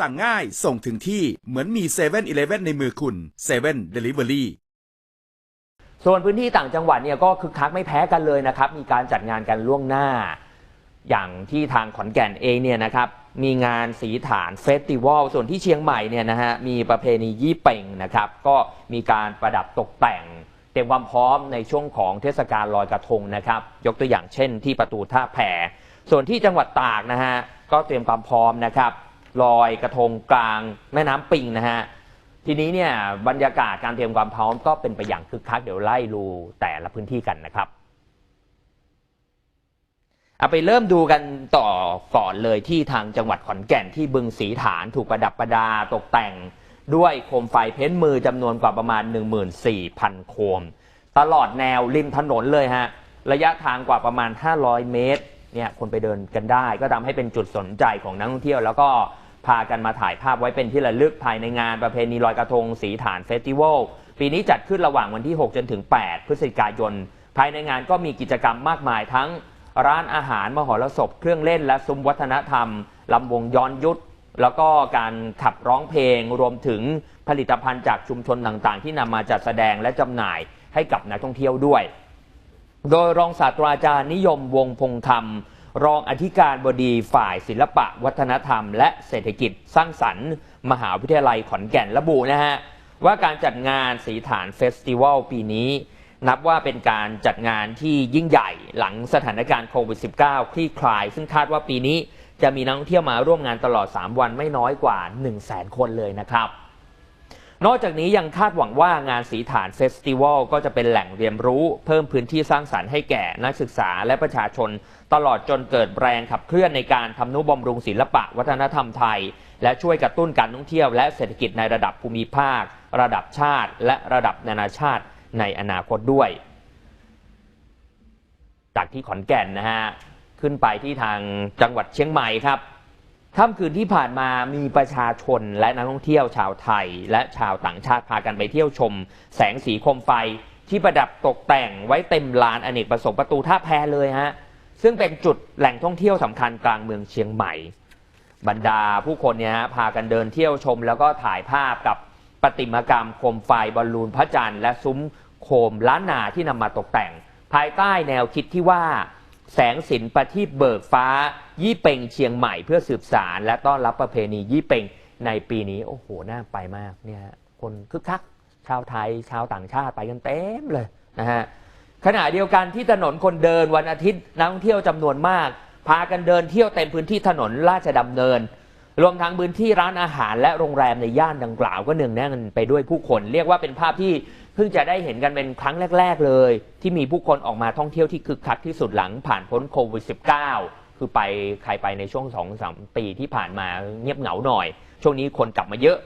สั่งง่ายส่งถึงที่เหมือนมี7 e เ e ่ e อในมือคุณ7 Delivery ส่วนพื้นที่ต่างจังหวัดเนี่ยก็คึกคักไม่แพ้กันเลยนะครับ มีการจัดงานกันล่วงหน้า อย่างที่ทางขอนแก่นเองเนี่ยนะครับ มีงานสีฐานเฟสติวัลส่วนที่เชียงใหม่เนี่ยนะฮะมีประเพณียี่เป่งนะครับ ก็มีการประดับตกแต่ง เตรียมความพร้อมในช่วงของเทศกาลลอยกระทงนะครับ ยกตัวอย่างเช่น ที่ประตูท่าแพส่วนที่จังหวัดตากนะฮะก็เตรียมความพร้อมนะครับ ลอยกระทงกลางแม่น้ำปิงนะฮะ ทีนี้เนี่ยบรรยากาศการเตรียมความพร้อมก็เป็นไปอย่างคึกคักเดี๋ยวไล่ดูแต่ละพื้นที่กันนะครับเอาไปเริ่มดูกันต่อก่อนเลยที่ทางจังหวัดขอนแก่นที่บึงสีฐานถูกประดับประดาตกแต่ง ด้วยโคมไฟเพ้นมือจำนวนกว่าประมาณ 14,000 โคม ตลอดแนวริมถนนเลยฮะ ระยะทางกว่าประมาณ 500 เมตรเนี่ยคนไปเดินกันได้ ก็ทำให้เป็นจุดสนใจของนักท่องเที่ยว แล้วก็ พากันมาถ่ายภาพไว้เป็นที่ระลึกภายในงานประเพณีลอยกระทงสีฐานเฟสติวัลปีนี้จัดขึ้นระหว่างวันที่ 6 จนถึง 8 พฤศจิกายน ภายในงานก็มีกิจกรรมมากมายทั้งร้านอาหารมหรสพ เครื่องเล่นและซุ้มวัฒนธรรมลำวงย้อนยุทธแล้วก็การขับร้องเพลงรวมถึงผลิตภัณฑ์จากชุมชนต่างๆ ที่นำมาจัดแสดงและจำหน่ายให้กับนักท่องเที่ยวด้วย โดยรองศาสตราจารย์นิยมวงพงธรรม รองอธิการบดีฝ่ายศิลปะ วัฒนธรรม และเศรษฐกิจสร้างสรรค์ มหาวิทยาลัยขอนแก่นระบุนะฮะ ว่าการจัดงานสีฐานเฟสติวัลปีนี้ นับว่าเป็นการจัดงานที่ยิ่งใหญ่หลังสถานการณ์โควิด -19 คลี่คลาย ซึ่งคาดว่าปีนี้จะมีนักท่องเที่ยวมาร่วมงานตลอด 3 วันไม่น้อยกว่า 1 0 0 0 0แคนเลยนะครับ นอกจากนี้ยังคาดหวังว่างานสีฐานเฟสติวัลก็จะเป็นแหล่งเรียนรู้ เพิ่มพื้นที่สร้างสารรค์ให้แก่นักศึกษาและประชาชน ตลอดจนเกิดแรงขับเคลื่อนในการทำนุบำรุงศิลปะวัฒนธรรมไทย และช่วยกระตุ้นการท่องเที่ยวและเศรษฐกิจในระดับภูมิภาค ระดับชาติ และระดับนานาชาติในอนาคตด้วย จากที่ขอนแก่นนะฮะขึ้นไปที่ทางจังหวัดเชียงใหม่ครับ ค่ำคืนที่ผ่านมามีประชาชนและนักท่องเที่ยวชาวไทย และชาวต่างชาติพากันไปเที่ยวชม แสงสีโคมไฟที่ประดับตกแต่งไว้เต็มลานอเนกประสงค์ประตูท่าแพเลยฮะ ซึ่งเป็นจุดแหล่งท่องเที่ยวสำคัญกลางเมืองเชียงใหม่ บรรดาผู้คนเนี่ยฮะพากันเดินเที่ยวชม แล้วก็ถ่ายภาพกับประติมากรรมโคมไฟบอลลูนพระจันทร์และซุ้มโคมล้านนาที่นำมาตกแต่ง ภายใต้แนวคิดที่ว่า แสงสินประทีปเบิกฟ้า ยี่เป่งเชียงใหม่เพื่อสืบสาร และต้อนรับประเพณียี่เป่งในปีนี้ โอ้โห น่าไปมากเนี่ยคนคึกคัก ชาวไทย ชาวต่างชาติไปกันเต็มเลยนะฮะขณะเดียวกันที่ถนนคนเดินวันอาทิตย์นักท่องเที่ยวจำนวนมาก พากันเดินเที่ยวเต็มพื้นที่ถนนราชดำเนิน รวมทั้งพื้นที่ร้านอาหารและโรงแรมในย่านดังกล่าวก็เนืองแน่นไปด้วยผู้คน เรียกว่าเป็นภาพที่เพิ่งจะได้เห็นกันเป็นครั้งแรก ๆ เลย ที่มีผู้คนออกมาท่องเที่ยวที่คึกคักที่สุดหลังผ่านพ้นโควิด -19 คือไปใครไปในช่วง2อสปีที่ผ่านมาเงียบเหงาหน่อย ช่วงนี้คนกลับมาเยอะ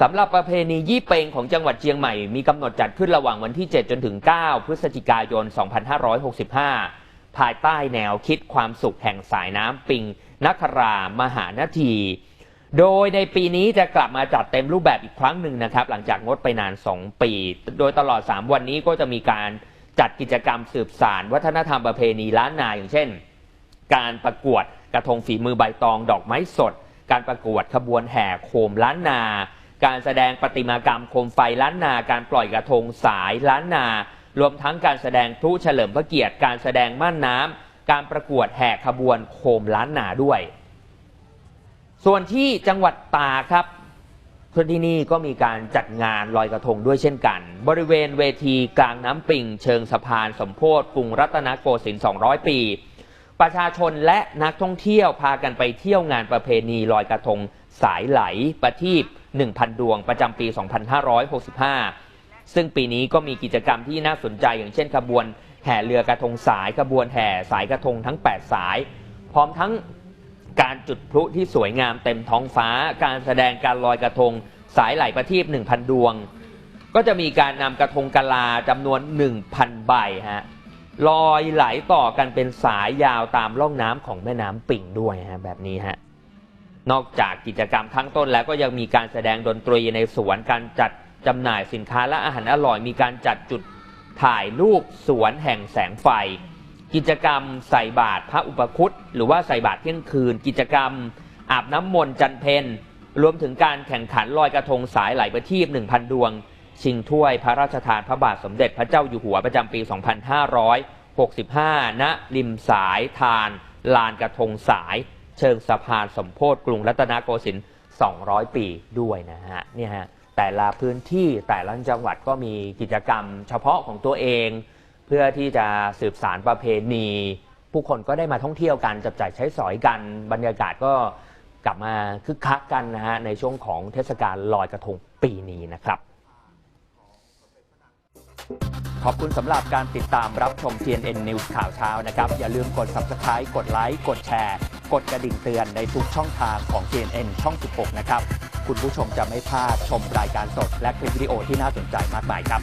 สำหรับประเพณียี่เปงของจังหวัดเชียงใหม่ มีกำหนดจัดขึ้นระหว่างวันที่ 7 จนถึง 9 พฤศจิกายน 2565 ภายใต้แนวคิดความสุขแห่งสายน้ำปิงนักรามหานาที โดยในปีนี้จะกลับมาจัดเต็มรูปแบบอีกครั้งหนึ่งนะครับ หลังจากงดไปนาน 2 ปี โดยตลอด 3 วันนี้ก็จะมีการจัดกิจกรรมสืบสาร วัฒนธรรมประเพณีล้านนาอย่างเช่น การประกวดกระทงฝีมือใบตอง ดอกไม้สด การประกวดขบวนแห่โคมล้านนา การแสดงประติมากรรมโคมไฟล้านนา การปล่อยกระทงสายล้านนา รวมทั้งการแสดงพลุเฉลิมพระเกียรติ การแสดงม่านน้ำการประกวดแห่ขบวนโคมล้านนาด้วย ส่วนที่จังหวัดตาครับที่นี่ก็มีการจัดงานลอยกระทงด้วยเช่นกัน บริเวณเวทีกลางน้ำปิง เชิงสะพานสมโพธิกรุงรัตนโกสินทร์ 200 ปี ประชาชนและนักท่องเที่ยวพากันไปเที่ยวงานประเพณีลอยกระทงสายไหลประทีป1,000 ดวงประจำปี 2565 ซึ่งปีนี้ก็มีกิจกรรมที่น่าสนใจอย่างเช่นขบวนแห่เรือกระทงสายขบวนแห่สายกระทงทั้ง 8 สาย พร้อมทั้ง การจุดพลุที่สวยงามเต็มท้องฟ้า การแสดงการลอยกระทง สายไหลประทีป1,000 ดวง ก็จะมีการนำกระทงกะลาจำนวน 1,000 ใบฮะลอยไหลต่อกันเป็นสายยาวตามร่องน้ำของแม่น้ำปิ่งด้วยฮะแบบนี้ฮะนอกจากกิจกรรมทั้งต้นแล้วก็ยังมีการแสดงดนตรีในสวนการจัดจำหน่ายสินค้าและอาหารอร่อย มีการจัดจุดถ่ายรูปสวนแห่งแสงไฟ กิจกรรมใส่บาตรพระอุปคุตหรือว่าใส่บาตรเที่ยงคืน กิจกรรม อาบน้ำมนต์จันเพนรวมถึงการแข่งขันลอยกระทงสายไหลประทีป1,000 ดวง ชิงถ้วยพระราชทานพระบาทสมเด็จพระเจ้าอยู่หัวประจำปี 2565 ณ ริมสายทาน ลานกระทงสาย เชิงสะพานสมโพธิกรุงรัตนโกสินทร์ 200 ปีด้วยนะฮะเนี่ยฮะแต่ละพื้นที่แต่ละจังหวัดก็มีกิจกรรมเฉพาะของตัวเอง เพื่อที่จะสืบสารประเพณี ผู้คนก็ได้มาท่องเที่ยวกันจับจ่ายใช้สอยกัน บรรยากาศก็กลับมาคึกคักกันนะฮะในช่วงของเทศกาลลอยกระทงปีนี้นะครับขอบคุณสำหรับการติดตามรับชม TNN News ข่าวเช้านะครับ อย่าลืมกด Subscribe กดไลค์ กดแชร์ กดกระดิ่งเตือนในทุกช่องทางของ TNN ช่อง 16 นะครับ คุณผู้ชมจะไม่พลาดชมรายการสดและคลิปวิดีโอที่น่าสนใจมากมายครับ